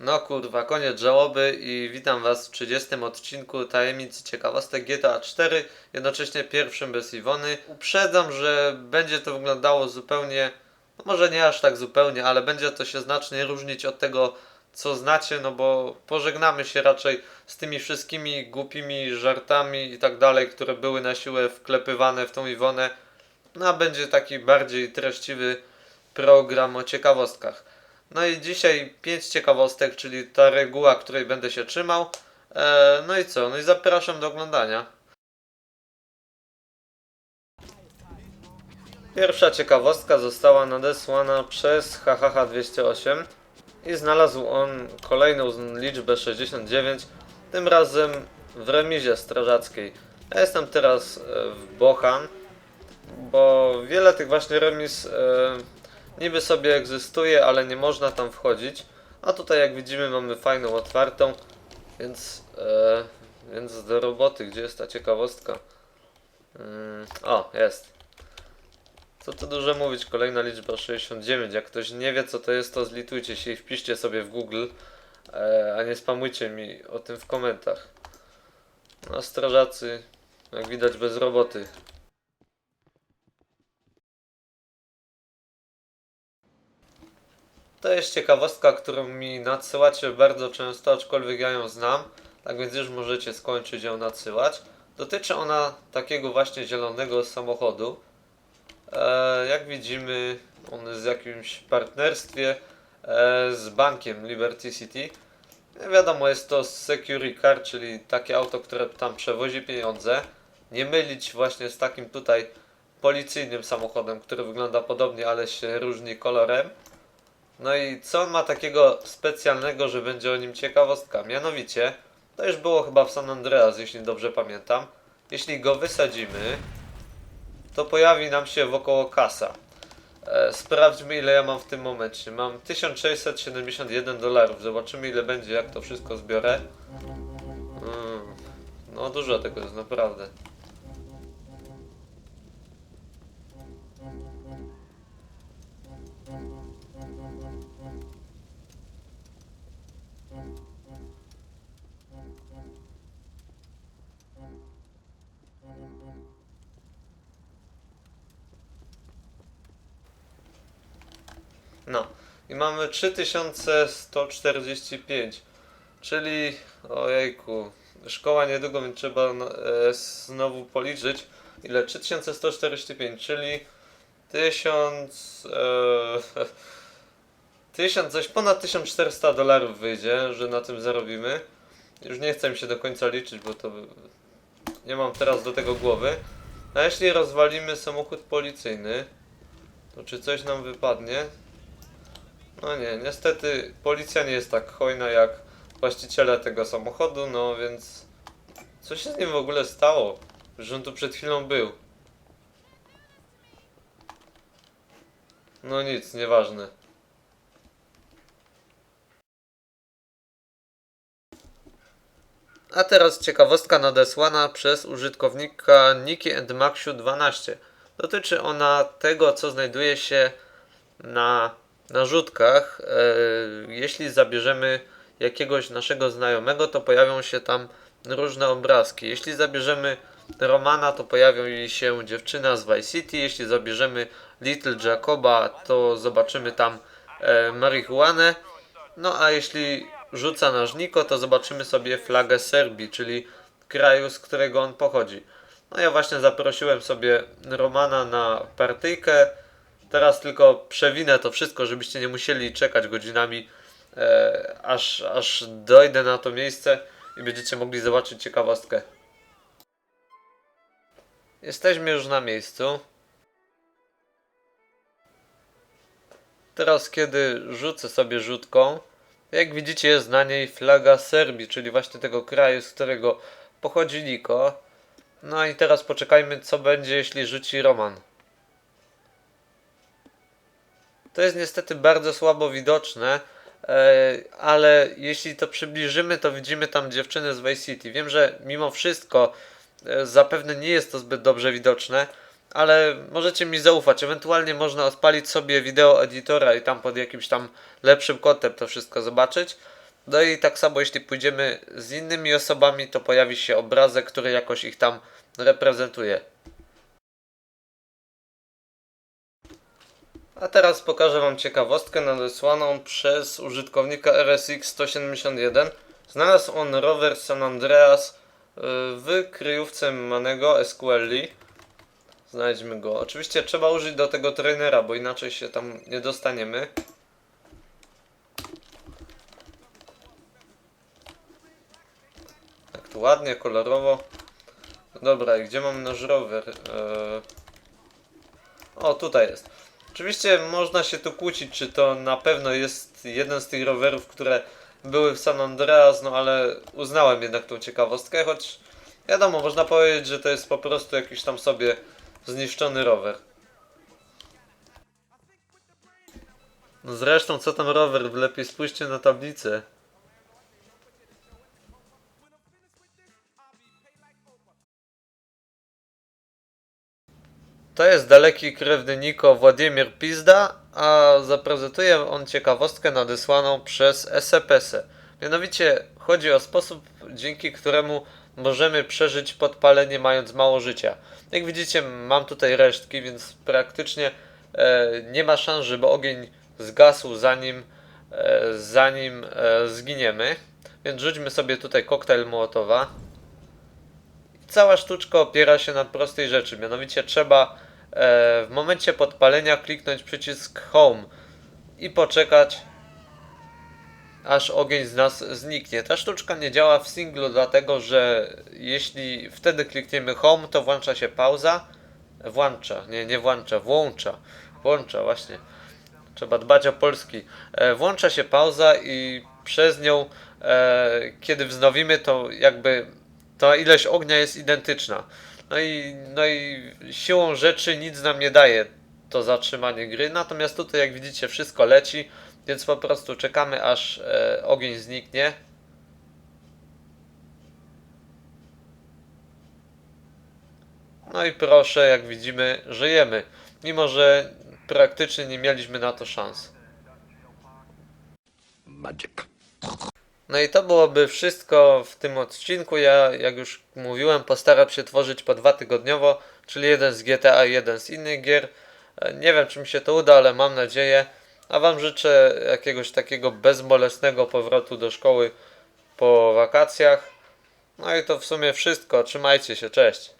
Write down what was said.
No kurwa, koniec żałoby i witam was w 30 odcinku Tajemnicy Ciekawostek GTA 4, jednocześnie pierwszym bez Iwony. Uprzedzam, że będzie to wyglądało zupełnie, no może nie aż tak zupełnie, ale będzie to się znacznie różnić od tego, co znacie, no bo pożegnamy się raczej z tymi wszystkimi głupimi żartami i tak dalej, które były na siłę wklepywane w tą Iwonę. No a będzie taki bardziej treściwy program o ciekawostkach. No i dzisiaj pięć ciekawostek, czyli ta reguła, której będę się trzymał. E, no i co? No i zapraszam do oglądania. Pierwsza ciekawostka została nadesłana przez HHH208 i znalazł on kolejną liczbę 69, tym razem w remizie strażackiej. Ja jestem teraz e, w Bochan, bo wiele tych właśnie remis e, niby sobie egzystuje, ale nie można tam wchodzić. A tutaj jak widzimy mamy fajną otwartą, więc, e, więc do roboty, gdzie jest ta ciekawostka? Mm, o, jest. Co tu dużo mówić, kolejna liczba 69. Jak ktoś nie wie co to jest, to zlitujcie się i wpiszcie sobie w Google, e, a nie spamujcie mi o tym w komentarzach. No, a strażacy, jak widać, bez roboty. To jest ciekawostka, którą mi nadsyłacie bardzo często, aczkolwiek ja ją znam, tak więc już możecie skończyć ją nadsyłać. Dotyczy ona takiego właśnie zielonego samochodu. E, jak widzimy, on jest w jakimś partnerstwie e, z bankiem Liberty City. Nie wiadomo, jest to Security Car, czyli takie auto, które tam przewozi pieniądze. Nie mylić właśnie z takim tutaj policyjnym samochodem, który wygląda podobnie, ale się różni kolorem. No i co on ma takiego specjalnego, że będzie o nim ciekawostka? Mianowicie, to już było chyba w San Andreas, jeśli dobrze pamiętam. Jeśli go wysadzimy, to pojawi nam się wokoło kasa. E, sprawdźmy ile ja mam w tym momencie. Mam 1671 dolarów. Zobaczymy ile będzie, jak to wszystko zbiorę. Mm, no dużo tego jest, naprawdę. No. I mamy 3145. Czyli, ojejku, szkoła niedługo, więc trzeba no, e, znowu policzyć. Ile? 3145, czyli 1000. E, 1000, coś ponad 1400 dolarów wyjdzie, że na tym zarobimy. Już nie chcę mi się do końca liczyć, bo to nie mam teraz do tego głowy. A jeśli rozwalimy samochód policyjny, to czy coś nam wypadnie? No nie, niestety policja nie jest tak hojna jak właściciele tego samochodu, no więc co się z nim w ogóle stało? Że on tu przed chwilą był. No nic, nieważne. A teraz ciekawostka nadesłana przez użytkownika Niki and Maxiu 12. Dotyczy ona tego, co znajduje się na narzutkach. E, jeśli zabierzemy jakiegoś naszego znajomego, to pojawią się tam różne obrazki. Jeśli zabierzemy Romana, to pojawi się dziewczyna z Vice City. Jeśli zabierzemy Little Jacoba, to zobaczymy tam e, marihuanę. No a jeśli rzuca nasz Niko, to zobaczymy sobie flagę Serbii, czyli kraju, z którego on pochodzi. No ja właśnie zaprosiłem sobie Romana na partyjkę. Teraz tylko przewinę to wszystko, żebyście nie musieli czekać godzinami, e, aż, aż dojdę na to miejsce i będziecie mogli zobaczyć ciekawostkę. Jesteśmy już na miejscu. Teraz, kiedy rzucę sobie rzutką, jak widzicie, jest na niej flaga Serbii, czyli właśnie tego kraju, z którego pochodzi Niko. No i teraz poczekajmy, co będzie, jeśli rzuci Roman. To jest niestety bardzo słabo widoczne, e, ale jeśli to przybliżymy, to widzimy tam dziewczynę z Vice City. Wiem, że mimo wszystko e, zapewne nie jest to zbyt dobrze widoczne, ale możecie mi zaufać. Ewentualnie można odpalić sobie wideo editora i tam pod jakimś tam lepszym kątem to wszystko zobaczyć. No i tak samo jeśli pójdziemy z innymi osobami, to pojawi się obrazek, który jakoś ich tam reprezentuje. A teraz pokażę Wam ciekawostkę nadesłaną przez użytkownika RSX 171. Znalazł on rower San Andreas y, w kryjówce Manego SQLi. Znajdźmy go. Oczywiście trzeba użyć do tego trainera, bo inaczej się tam nie dostaniemy. Tak tu ładnie, kolorowo. Dobra, i gdzie mam nasz rower? Eee... O, tutaj jest. Oczywiście można się tu kłócić, czy to na pewno jest jeden z tych rowerów, które były w San Andreas, no ale uznałem jednak tą ciekawostkę, choć wiadomo, można powiedzieć, że to jest po prostu jakiś tam sobie zniszczony rower. No zresztą, co tam rower? Lepiej spójrzcie na tablicę. To jest daleki krewny Niko Władimir Pizda, a zaprezentuje on ciekawostkę nadesłaną przez SEPS. Mianowicie chodzi o sposób, dzięki któremu możemy przeżyć podpalenie mając mało życia. Jak widzicie, mam tutaj resztki, więc praktycznie e, nie ma szans, żeby ogień zgasł zanim, e, zanim e, zginiemy. Więc rzućmy sobie tutaj koktajl Mołotowa. Cała sztuczka opiera się na prostej rzeczy, mianowicie trzeba e, w momencie podpalenia kliknąć przycisk Home i poczekać aż ogień z nas zniknie. Ta sztuczka nie działa w singlu, dlatego że jeśli wtedy klikniemy Home, to włącza się pauza. Włącza, nie, nie włącza, włącza. Włącza, właśnie. Trzeba dbać o polski. E, włącza się pauza i przez nią, e, kiedy wznowimy, to jakby ta ilość ognia jest identyczna. No i, no i siłą rzeczy nic nam nie daje to zatrzymanie gry. Natomiast tutaj, jak widzicie, wszystko leci, więc po prostu czekamy, aż e, ogień zniknie. No i proszę, jak widzimy, żyjemy. Mimo, że praktycznie nie mieliśmy na to szans. Magic. No i to byłoby wszystko w tym odcinku. Ja, jak już mówiłem, postaram się tworzyć po dwa tygodniowo, czyli jeden z GTA, jeden z innych gier. E, Nie wiem, czy mi się to uda, ale mam nadzieję. A Wam życzę jakiegoś takiego bezbolesnego powrotu do szkoły po wakacjach. No i to w sumie wszystko. Trzymajcie się, cześć.